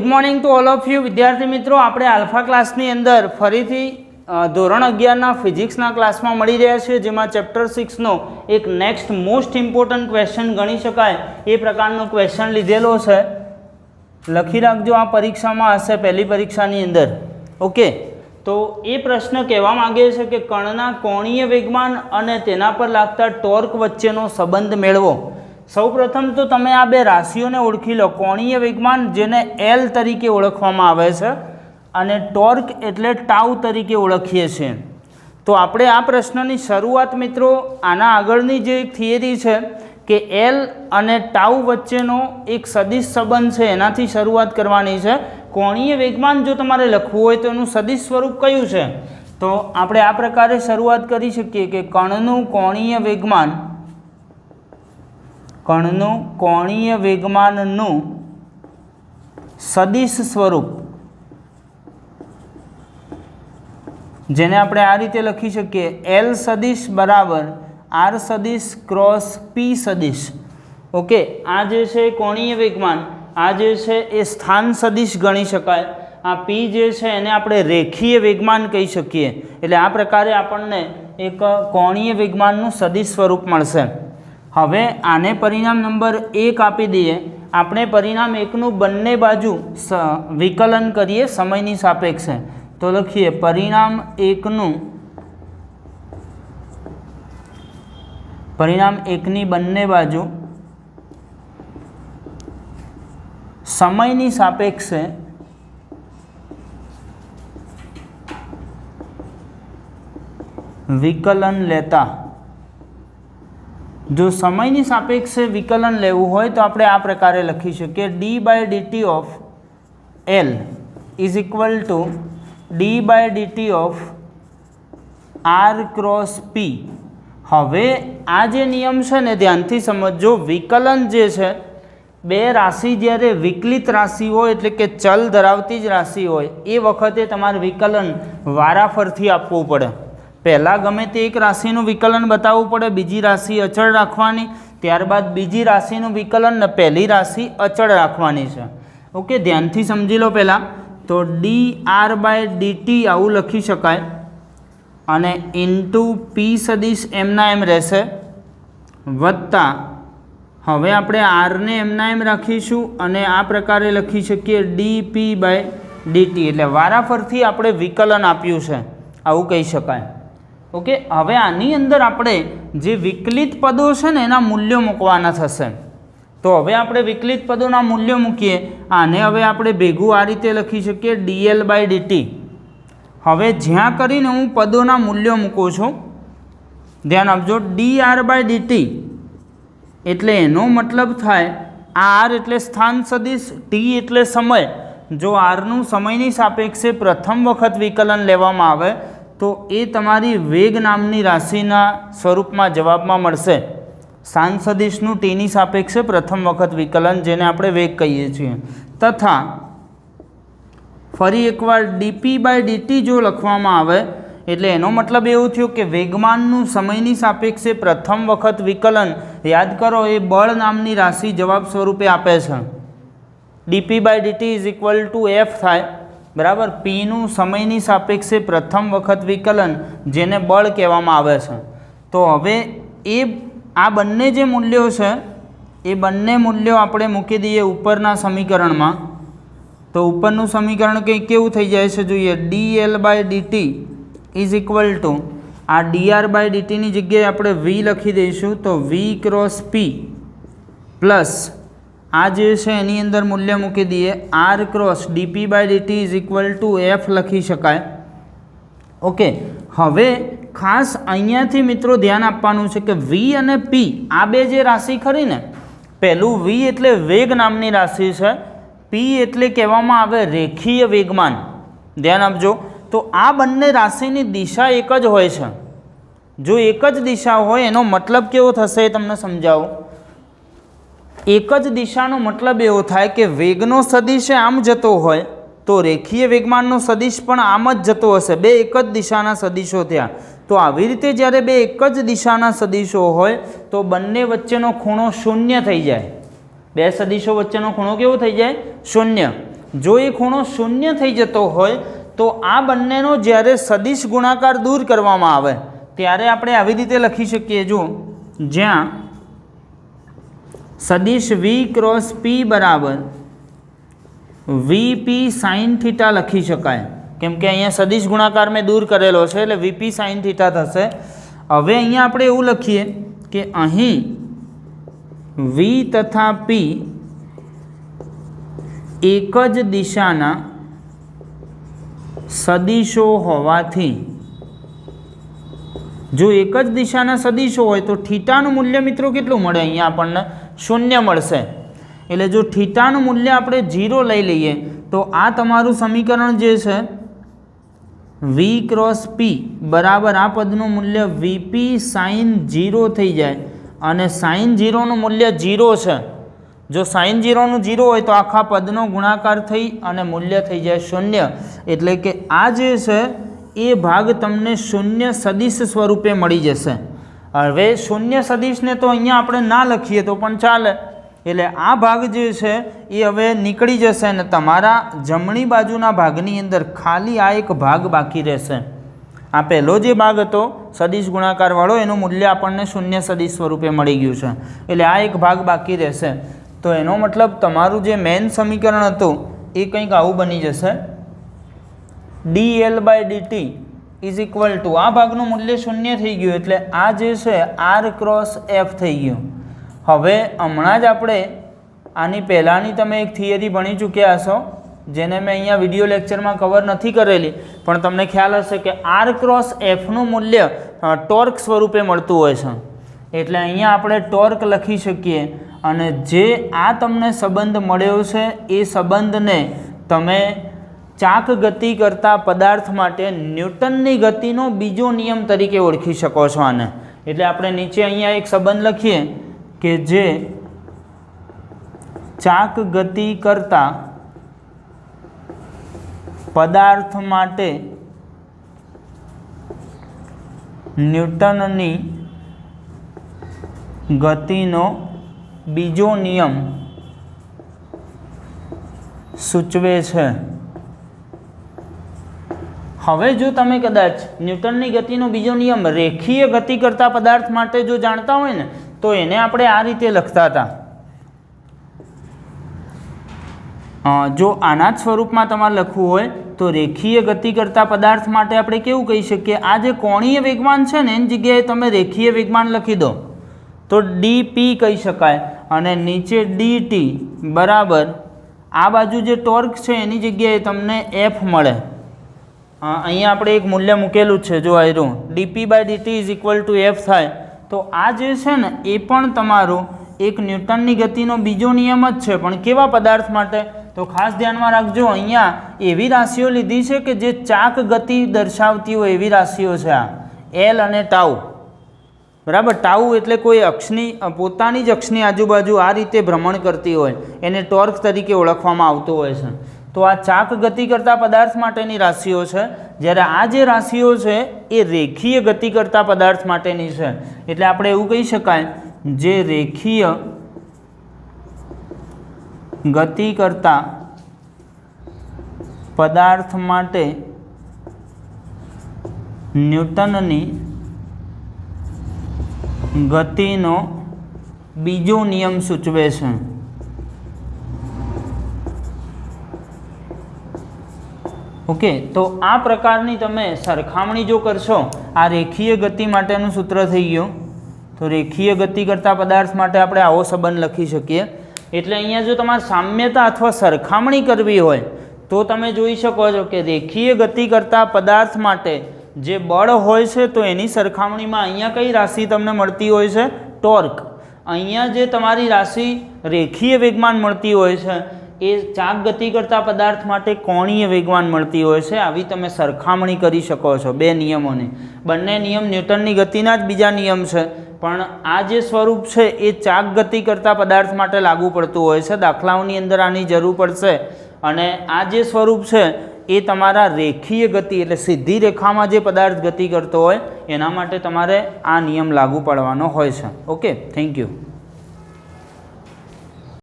Good morning to all of you વિદ્યાર્થી મિત્રો, આપણે આલ્ફા ક્લાસની અંદર ફરીથી ધોરણ અગિયારના ફિઝિક્સના ક્લાસમાં મળી રહ્યા છીએ, જેમાં ચેપ્ટર સિક્સનો એક નેક્સ્ટ મોસ્ટ ઇમ્પોર્ટન્ટ ક્વેશ્ચન ગણી શકાય. એ પ્રકારનો ક્વેશ્ચન લીધેલો છે. લખી રાખજો, આ પરીક્ષામાં હશે પહેલી પરીક્ષાની અંદર. ઓકે તો એ પ્રશ્ન કહેવા માંગે છે કે કણના કોણીય વેગમાન અને તેના પર લાગતા ટોર્ક વચ્ચેનો સંબંધ મેળવો. સૌપ્રથમ તો તમે આ બે રાશિઓને ઓળખી લો. કોણીય વેગમાન જેને એલ તરીકે ઓળખવામાં આવે છે અને ટોર્ક એટલે ટાઉ તરીકે ઓળખીએ છીએ. તો આપણે આ પ્રશ્નની શરૂઆત મિત્રો આના આગળની જે થિયરી છે કે એલ અને ટાઉ વચ્ચેનો એક સદિશ સંબંધ છે, એનાથી શરૂઆત કરવાની છે. કોણીય વેગમાન જો તમારે લખવું હોય તો એનું સદિશ સ્વરૂપ કયું છે? તો આપણે આ પ્રકારે શરૂઆત કરી શકીએ કે કણનું કોણીય વેગમાન કણનું કોણીય વેગમાનનું સદિશ સ્વરૂપ. જેને આપણે આ રીતે લખી શકીએ એલ સદિશ બરાબર આર સદિશ ક્રોસ પી સદિશ. ઓકે, આ જે છે કોણીય વેગમાન, આ જે છે એ સ્થાન સદિશ ગણી શકાય. આ પી જે છે એને આપણે રેખીય વેગમાન કહી શકીએ. એટલે આ પ્રકારે આપણને એક કોણીય વેગમાનનું સદિશ સ્વરૂપ મળશે. હવે આને પરિણામ નંબર એક આપી દઈએ. આપણે પરિણામ એકનું બંને બાજુ વિકલન કરીએ સમયની સાપેક્ષે. તો લખીએ, પરિણામ એકનું, પરિણામ એકની બંને બાજુ સમયની સાપેક્ષે વિકલન લેતા જો સમયની સાપેક્ષે વિકલન લેવું હોય તો આપણે આ પ્રકારે લખી શકીએ. D by DT of L is equal to D by DT of R cross P હવે આ જે નિયમ છે ને, ધ્યાનથી સમજજો, વિકલન જે છે, બે રાશિ જ્યારે વિકલિત રાશિ હોય, એટલે કે ચલ ધરાવતી જ રાશિ હોય, એ વખતે તમારે વિકલન વારાફરથી આપવું પડે. પહેલાં ગમે તે એક રાશિનું વિકલન બતાવવું પડે, બીજી રાશિ અચળ રાખવાની, ત્યારબાદ બીજી રાશિનું વિકલન ને, પહેલી રાશિ અચળ રાખવાની છે. ઓકે, ધ્યાનથી સમજી લો પહેલાં. તો ડી આર બાય ડીટી આવું લખી શકાય. અને ઇન્ટુ પી સદીશ એમના એમ રહેશે. વત્તા, હવે આપણે આરને એમના એમ રાખીશું અને આ પ્રકારે લખી શકીએ ડી પી બાય ડીટી એટલે વારાફરથી આપણે વિકલન આપ્યું છે. આવું કહી શકાય. ઓકે, હવે આની અંદર આપણે જે વિકલિત પદો છે ને, એના મૂલ્યો મૂકવાના થશે. તો હવે આપણે વિકલિત પદોના મૂલ્યો મૂકીએ. આને હવે આપણે ભેગું આ રીતે લખી શકીએ ડીએલ બાય ડીટી હવે જ્યાં કરીને હું પદોના મૂલ્યો મૂકું છું, ધ્યાન આપજો ડી આર બાય ડીટી એટલે એનો મતલબ થાય આર એટલે સ્થાન સદીશ ટી એટલે સમય. જો આરનું સમયની સાપેક્ષે પ્રથમ વખત વિકલન લેવામાં આવે તો એ તમારી વેગ નામની રાશિના સ્વરૂપમાં જવાબમાં મળશે. સ્થાન સદિશનું ટીની સાપેક્ષે પ્રથમ વખત વિકલન, જેને આપણે વેગ કહીએ છીએ. તથા ફરી એકવાર ડીપી બાય ડીટી જો લખવામાં આવે, એટલે એનો મતલબ એવું થયો કે વેગમાનનું સમયની સાપેક્ષે પ્રથમ વખત વિકલન, યાદ કરો, એ બળ નામની રાશિ જવાબ સ્વરૂપે આપે છે. DP by DT is equal to F થાય. બરાબર? પીનું સમયની સાપેક્ષે પ્રથમ વખત વિકલન જેને બળ કહેવામાં આવે છે. તો હવે એ, આ બંને જે મૂલ્યો છે, એ બંને મૂલ્યો આપણે મૂકી દઈએ ઉપરના સમીકરણમાં. તો ઉપરનું સમીકરણ કંઈ કેવું થઈ જાય છે જોઈએ? D L by DT is equal to આ ડીઆર બાય ડીટીની જગ્યાએ આપણે વી લખી દઈશું. તો વી ક્રોસ પી પ્લસ આ જે છે એની અંદર મૂલ્ય મૂકી દઈએ. R cross DP by DT is equal to F લખી શકાય. ઓકે હવે ખાસ અહીંયાથી મિત્રો ધ્યાન આપવાનું છે કે વી અને પી આ બે જે રાશિ ખરી ને, પહેલું વી એટલે વેગ નામની રાશિ છે. પી એટલે કહેવામાં આવે રેખીય વેગમાન. ધ્યાન આપજો. તો આ બંને રાશિની દિશા એક જ હોય છે. જો એક જ દિશા હોય એનો મતલબ કેવો થશે એ તમને સમજાવું. એક જ દિશાનો મતલબ એવો થાય કે વેગનો સદિશ આમ જતો હોય તો રેખીય વેગમાનનો સદિશ પણ આમ જ જતો હશે. બે એક જ દિશાના સદિશો થયા તો આવી રીતે જ્યારે બે એક જ દિશાના સદિશો હોય તો બંને વચ્ચેનો ખૂણો શૂન્ય થઈ જાય. બે સદિશો વચ્ચેનો ખૂણો કેવો થઈ જાય? શૂન્ય. જો એ ખૂણો શૂન્ય થઈ જતો હોય તો આ બંનેનો જ્યારે સદિશ ગુણાકાર દૂર કરવામાં આવે, ત્યારે આપણે આવી રીતે લખી શકીએ. જો જ્યાં સદિશ વી ક્રોસ પી બરાબર. વીપી સાઇન થીટા લખી શકાય. કેમ કે અહીંયા સદિશ ગુણાકાર મેં દૂર કરેલો છે, એટલે વીપી સાઇન થીટા થશે. હવે અહીંયા આપણે એવું લખીએ કે અહીં વી તથા પી એક જ દિશાના સદિશો હોવાથી. જો એક જ દિશાના સદિશો હોય તો થીટાનું મૂલ્ય મિત્રો કેટલું મળે અહીંયા આપણને? શૂન્ય મળશે. એટલે જો થીટાનું મૂલ્ય આપણે જીરો લઈ લઈએ, તો આ તમારું સમીકરણ જે છે વી ક્રોસ પી બરાબર આ પદનું મૂલ્ય વીપી સાઇન જીરો થઈ જાય. અને સાઇન જીરોનું મૂલ્ય જીરો છે. જો સાઇન જીરોનું જીરો હોય તો આખા પદનો ગુણાકાર થઈ અને મૂલ્ય થઈ જાય શૂન્ય. એટલે કે આ જે છે, એ ભાગ તમને શૂન્ય સદિશ સ્વરૂપે મળી જશે. હવે શૂન્ય સદીશને તો અહીંયા આપણે ના લખીએ તો પણ ચાલે. એટલે આ ભાગ જે છે, એ હવે નીકળી જશે અને તમારા જમણી બાજુના ભાગની અંદર ખાલી આ એક ભાગ બાકી રહેશે. આ પહેલો જે ભાગ હતો, સદીશ ગુણાકારવાળો એનું મૂલ્ય આપણને શૂન્ય સદીશ સ્વરૂપે મળી ગયું છે. એટલે આ એક ભાગ બાકી રહેશે. તો એનો મતલબ તમારું જે મેઇન સમીકરણ હતું, એ કંઈક આવું બની જશે. D L by DT is equal to આ ભાગનું મૂલ્ય શૂન્ય થઈ ગયું એટલે આ જે છે, આર ક્રોસ એફ થઈ ગયું. હવે હમણાં જ આપણે આની પહેલાંની તમે એક થિયરી ભણી ચૂક્યા હશો, જેને મેં અહીંયા વીડિયો લેક્ચરમાં કવર નથી કરેલી, પણ તમને ખ્યાલ હશે કે આર ક્રોસ એફનું મૂલ્ય ટોર્ક સ્વરૂપે મળતું હોય છે. એટલે અહીંયા આપણે ટોર્ક લખી શકીએ, અને જે આ તમને સંબંધ મળ્યો છે, એ સંબંધને તમે ચાક ગતિ કરતા પદાર્થ માટે ન્યૂટનની ગતિનો બીજો નિયમ તરીકે ઓળખી શકો છો આને. એટલે આપણે નીચે અહીંયા એક સંબંધ લખીએ કે જે ચાક ગતિ કરતા પદાર્થ માટે ન્યૂટનની ગતિનો બીજો નિયમ સૂચવે છે. હવે જો તમે કદાચ ન્યૂટનની ગતિનો બીજો નિયમ રેખીય ગતિ કરતા પદાર્થ માટે જો જાણતા હોય ને, તો એને આપણે આ રીતે લખતા હતા. જો આના જ સ્વરૂપમાં તમારે લખવું હોય, તો રેખીય ગતિ કરતા પદાર્થ માટે આપણે કેવું કહી શકીએ? આ જે કોણીય વેગમાન છે ને, એની જગ્યાએ તમે રેખીય વેગમાન લખી દો. તો ડીપી કહી શકાય અને નીચે ડીટી બરાબર આ બાજુ જે ટોર્ક છે, એની જગ્યાએ તમને એફ મળે. અહીંયા આપણે એક મૂલ્ય મૂકેલું છે, જો આયરું. DP by DT is equal to F થાય. તો આ જે છે ને, એ પણ તમારું એક ન્યૂટનની ગતિનો બીજો નિયમ જ છે. પણ કેવા પદાર્થ માટે? તો ખાસ ધ્યાનમાં રાખજો, અહીંયા એવી રાશિઓ લીધી છે કે જે ચાક ગતિ દર્શાવતી હોય એવી રાશિઓ છે આ. એલ અને ટાઉ બરાબર? ટાઉ એટલે કોઈ અક્ષની પોતાની જ અક્ષની આજુબાજુ આ રીતે ભ્રમણ કરતી હોય. એને ટોર્ક તરીકે ઓળખવામાં આવતું હોય છે. તો આ ચાક ગતિ કરતા પદાર્થ માટેની રાશિઓ છે. જ્યારે આ જે રાશિઓ છે, એ રેખીય ગતિ કરતા પદાર્થ માટેની છે. એટલે આપણે એવું કહી શકાય, જે રેખીય ગતિ કરતા પદાર્થ માટે ન્યૂટનની ગતિનો બીજો નિયમ સૂચવે છે. ઓકે, તો આ પ્રકારની તમે સરખામણી જો કરશો, આ રેખીય ગતિ માટેનું સૂત્ર થઈ ગયું. તો રેખીય ગતિ કરતા પદાર્થ માટે આપણે આવો સંબંધ લખી શકીએ. એટલે અહીંયા જો તમારે સામ્યતા અથવા સરખામણી કરવી હોય, તો તમે જોઈ શકો છો કે રેખીય ગતિ કરતા પદાર્થ માટે જે બળ હોય છે, તો એની સરખામણીમાં અહીંયા કઈ રાશિ તમને મળતી હોય છે? ટોર્ક. અહીંયા જે તમારી રાશિ રેખીય વેગમાન મળતી હોય છે એ ચાક ગતિ કરતા પદાર્થ માટે કોણીય વેગવાન મળતી હોય છે. આવી તમે સરખામણી કરી શકો છો બે નિયમોને. બંને નિયમ ન્યૂટનની ગતિના જ બીજા નિયમ છે. પણ આ જે સ્વરૂપ છે એ ચાક ગતિ કરતા પદાર્થ માટે લાગુ પડતું હોય છે. દાખલાઓની અંદર આની જરૂર પડશે. અને આ જે સ્વરૂપ છે એ તમારા રેખીય ગતિ એટલે સીધી રેખામાં જે પદાર્થ ગતિ કરતો હોય, એના માટે તમારે આ નિયમ લાગુ પડવાનો હોય છે. ઓકે? Thank you.